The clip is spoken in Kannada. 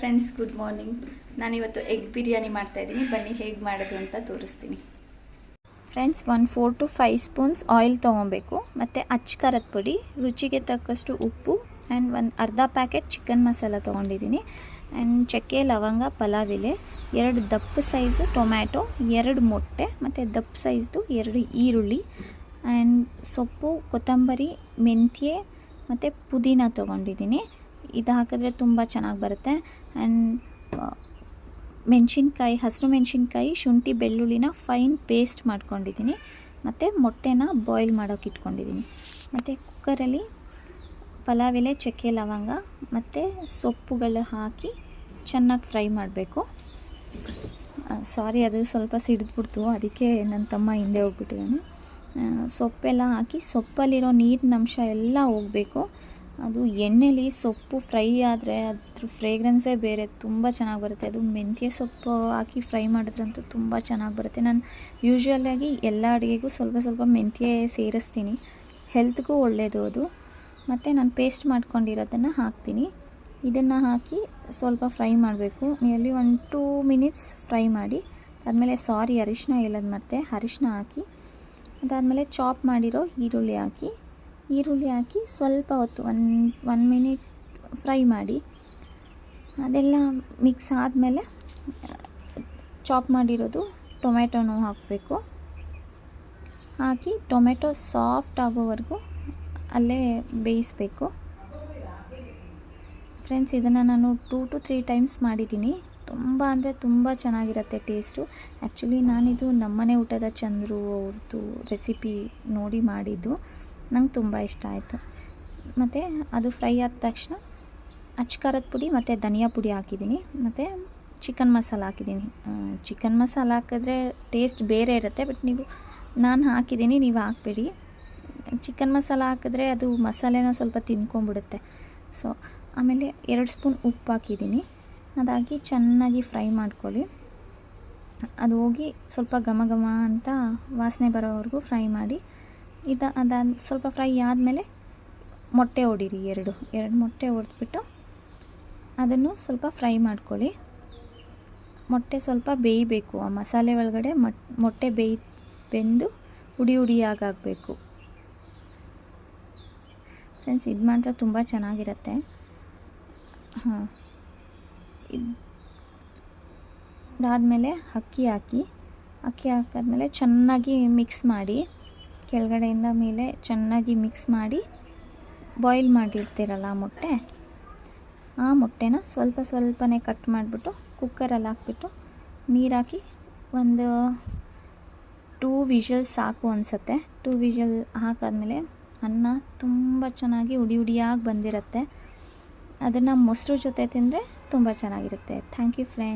ಫ್ರೆಂಡ್ಸ್ ಗುಡ್ ಮಾರ್ನಿಂಗ್ ನಾನಿವತ್ತು ಎಗ್ ಬಿರಿಯಾನಿ ಮಾಡ್ತಾಯಿದ್ದೀನಿ. ಬನ್ನಿ ಹೇಗೆ ಮಾಡೋದು ಅಂತ ತೋರಿಸ್ತೀನಿ. ಫ್ರೆಂಡ್ಸ್ ಒಂದು four to five spoons oil ತೊಗೊಬೇಕು. ಮತ್ತು ಅಚ್ಚ ಖಾರದ ಪುಡಿ, ರುಚಿಗೆ ತಕ್ಕಷ್ಟು ಉಪ್ಪು ಆ್ಯಂಡ್ ಒಂದು ಅರ್ಧ ಪ್ಯಾಕೆಟ್ ಚಿಕನ್ ಮಸಾಲ ತೊಗೊಂಡಿದ್ದೀನಿ. ಆ್ಯಂಡ್ ಚಕ್ಕೆ, ಲವಂಗ, ಪಲಾವ್ ಇಲೆ ಎರಡು ದಪ್ಪ ಸೈಜು ಟೊಮ್ಯಾಟೊ ಎರಡು ಮೊಟ್ಟೆ, ಮತ್ತು ದಪ್ಪ ಸೈಜ್ದು ಎರಡು ಈರುಳ್ಳಿ ಆ್ಯಂಡ್ ಸೊಪ್ಪು, ಕೊತ್ತಂಬರಿ, ಮೆಂತ್ಯೆ, ಮತ್ತು ಪುದೀನ ತೊಗೊಂಡಿದ್ದೀನಿ. ಇದು ಹಾಕಿದ್ರೆ ತುಂಬ ಚೆನ್ನಾಗಿ ಬರುತ್ತೆ. ಆ್ಯಂಡ್ ಮೆಣಸಿನ್ಕಾಯಿ, ಹಸಿರು ಮೆಣಸಿನ್ಕಾಯಿ, ಶುಂಠಿ, ಬೆಳ್ಳುಳ್ಳಿನ ಫೈನ್ ಪೇಸ್ಟ್ ಮಾಡ್ಕೊಂಡಿದ್ದೀನಿ. ಮತ್ತು ಮೊಟ್ಟೆನ ಬಾಯ್ಲ್ ಮಾಡೋಕೆ ಇಟ್ಕೊಂಡಿದ್ದೀನಿ. ಮತ್ತು ಕುಕ್ಕರಲ್ಲಿ ಪಲಾವ್ ಎಲೆ, ಚಕ್ಕೆ, ಲವಂಗ, ಮತ್ತು ಸೊಪ್ಪುಗಳು ಹಾಕಿ ಚೆನ್ನಾಗಿ ಫ್ರೈ ಮಾಡಬೇಕು. ಸಾರಿ ಅದು ಸ್ವಲ್ಪ ಸಿಡಿದ್ಬಿಡ್ತು. ಅದಕ್ಕೆ ನನ್ನ ತಮ್ಮ ಹಿಂದೆ ಹೋಗ್ಬಿಟ್ಟಿದ್ದಾನೆ. ಸೊಪ್ಪೆಲ್ಲ ಹಾಕಿ ಸೊಪ್ಪಲ್ಲಿರೋ ನೀರಿನಂಶ ಎಲ್ಲ ಹೋಗಬೇಕು. ಅದು ಎಣ್ಣೆಲಿ ಸೊಪ್ಪು ಫ್ರೈ ಆದರೆ ಅದ್ರ ಫ್ರೇಗ್ರೆನ್ಸೇ ಬೇರೆ ತುಂಬ ಚೆನ್ನಾಗಿ ಬರುತ್ತೆ. ಅದು ಮೆಂತ್ಯ ಸೊಪ್ಪು ಹಾಕಿ ಫ್ರೈ ಮಾಡಿದ್ರಂತೂ ತುಂಬ ಚೆನ್ನಾಗಿ ಬರುತ್ತೆ. ನಾನು ಯೂಶ್ವಲಾಗಿ ಎಲ್ಲ ಅಡುಗೆಗೂ ಸ್ವಲ್ಪ ಸ್ವಲ್ಪ ಮೆಂತ್ಯ ಸೇರಿಸ್ತೀನಿ. ಹೆಲ್ತ್ಗೂ ಒಳ್ಳೆಯದು ಅದು. ಮತ್ತು ನಾನು ಪೇಸ್ಟ್ ಮಾಡ್ಕೊಂಡಿರೋದನ್ನು ಹಾಕ್ತೀನಿ. ಇದನ್ನು ಹಾಕಿ ಸ್ವಲ್ಪ ಫ್ರೈ ಮಾಡಬೇಕು. Nearly one two minutes fry ಮಾಡಿ ಅದಾದಮೇಲೆ ಸಾರಿ ಅರಿಶಿನ ಹೇಳೋದು ಮತ್ತೆ. ಅರಿಶಿನ ಹಾಕಿ, ಅದಾದಮೇಲೆ ಚಾಪ್ ಮಾಡಿರೋ ಈರುಳ್ಳಿ ಹಾಕಿ ಈರುಳ್ಳಿ ಹಾಕಿ ಸ್ವಲ್ಪ ಹೊತ್ತು ಒನ್ ಒನ್ ಮಿನಿಟ್ ಫ್ರೈ ಮಾಡಿ, ಅದೆಲ್ಲ ಮಿಕ್ಸ್ ಆದಮೇಲೆ, ಚಾಪ್ ಮಾಡಿರೋದು ಟೊಮೆಟೊನೂ ಹಾಕಬೇಕು. ಹಾಕಿ ಟೊಮೆಟೊ ಸಾಫ್ಟ್ ಆಗೋವರೆಗೂ ಅಲ್ಲೇ ಬೇಯಿಸಬೇಕು. ಫ್ರೆಂಡ್ಸ್, ಇದನ್ನು ನಾನು ಟೂ ಟು ತ್ರೀ ಟೈಮ್ಸ್ ಮಾಡಿದ್ದೀನಿ. ತುಂಬ ಅಂದರೆ ತುಂಬ ಚೆನ್ನಾಗಿರುತ್ತೆ ಟೇಸ್ಟು. ಆ್ಯಕ್ಚುಲಿ ನಾನಿದು ನಮ್ಮನೆ ಊಟದ ಚಂದ್ರು ಅವ್ರದ್ದು ರೆಸಿಪಿ ನೋಡಿ ಮಾಡಿದ್ದು. ನಂಗೆ ತುಂಬ ಇಷ್ಟ ಆಯಿತು. ಮತ್ತು ಅದು ಫ್ರೈ ಆದ ತಕ್ಷಣ ಅಚ್ಕಾರದ ಪುಡಿ ಮತ್ತು ಧನಿಯಾ ಪುಡಿ ಹಾಕಿದ್ದೀನಿ. ಮತ್ತು ಚಿಕನ್ ಮಸಾಲ ಹಾಕಿದ್ದೀನಿ. ಚಿಕನ್ ಮಸಾಲ ಹಾಕಿದ್ರೆ ಟೇಸ್ಟ್ ಬೇರೆ ಇರುತ್ತೆ, ಬಟ್ ನೀವು, ನಾನು ಹಾಕಿದ್ದೀನಿ, ನೀವು ಹಾಕ್ಬೇಡಿ. ಚಿಕನ್ ಮಸಾಲ ಹಾಕಿದ್ರೆ ಅದು ಮಸಾಲೆನ ಸ್ವಲ್ಪ ತಿನ್ಕೊಂಬಿಡುತ್ತೆ ಸೊ ಆಮೇಲೆ ಎರಡು ಸ್ಪೂನ್ ಉಪ್ಪು ಹಾಕಿದ್ದೀನಿ. ಅದಾಗಿ ಚೆನ್ನಾಗಿ ಫ್ರೈ ಮಾಡ್ಕೊಳ್ಳಿ. ಅದು ಹೋಗಿ ಸ್ವಲ್ಪ ಘಮ ಘಮ ಅಂತ ವಾಸನೆ ಬರೋವರೆಗೂ ಫ್ರೈ ಮಾಡಿ ಇದು ಅದಾದ ಸ್ವಲ್ಪ ಫ್ರೈ ಆದಮೇಲೆ ಮೊಟ್ಟೆ ಹೊಡೀರಿ ಎರಡು ಎರಡು ಮೊಟ್ಟೆ ಹೊಡೆದ್ಬಿಟ್ಟು ಅದನ್ನು ಸ್ವಲ್ಪ ಫ್ರೈ ಮಾಡ್ಕೊಳ್ಳಿ. ಮೊಟ್ಟೆ ಸ್ವಲ್ಪ ಬೇಯಬೇಕು, ಆ ಮಸಾಲೆ ಒಳಗಡೆ ಮಟ್ ಮೊಟ್ಟೆ ಬೇಯ್, ಬೆಂದು ಉಡಿ ಉಡಿಯಾಗಬೇಕು ಫ್ರೆಂಡ್ಸ್, ಇದು ಮಾತ್ರ ತುಂಬ ಚೆನ್ನಾಗಿರುತ್ತೆ. ಹಾಂ. ಇದಾದಮೇಲೆ ಅಕ್ಕಿ ಹಾಕಿ, ಅಕ್ಕಿ ಹಾಕಿದ್ಮೇಲೆ ಚೆನ್ನಾಗಿ ಮಿಕ್ಸ್ ಮಾಡಿ ಕೆಳಗಡೆಯಿಂದ ಮೇಲೆ ಚೆನ್ನಾಗಿ ಮಿಕ್ಸ್ ಮಾಡಿ ಬಾಯ್ಲ್ ಮಾಡಿರ್ತೀರಲ್ಲ ಆ ಮೊಟ್ಟೆ? ಆ ಮೊಟ್ಟೆನ ಸ್ವಲ್ಪ ಸ್ವಲ್ಪನೇ ಕಟ್ ಮಾಡಿಬಿಟ್ಟು ಕುಕ್ಕರಲ್ಲಿ ಹಾಕ್ಬಿಟ್ಟು ನೀರಾಕಿ ಒಂದು ಟೂ ವಿಷಲ್ ಸಾಕು ಅನಿಸುತ್ತೆ. ಟೂ ವಿಷಲ್ ಹಾಕಾದ್ಮೇಲೆ ಅನ್ನ ತುಂಬ ಚೆನ್ನಾಗಿ ಉಡಿ ಉಡಿಯಾಗಿ ಬಂದಿರುತ್ತೆ. ಅದನ್ನು ಮೊಸರು ಜೊತೆ ತಿಂದರೆ ತುಂಬ ಚೆನ್ನಾಗಿರುತ್ತೆ. Thank you friend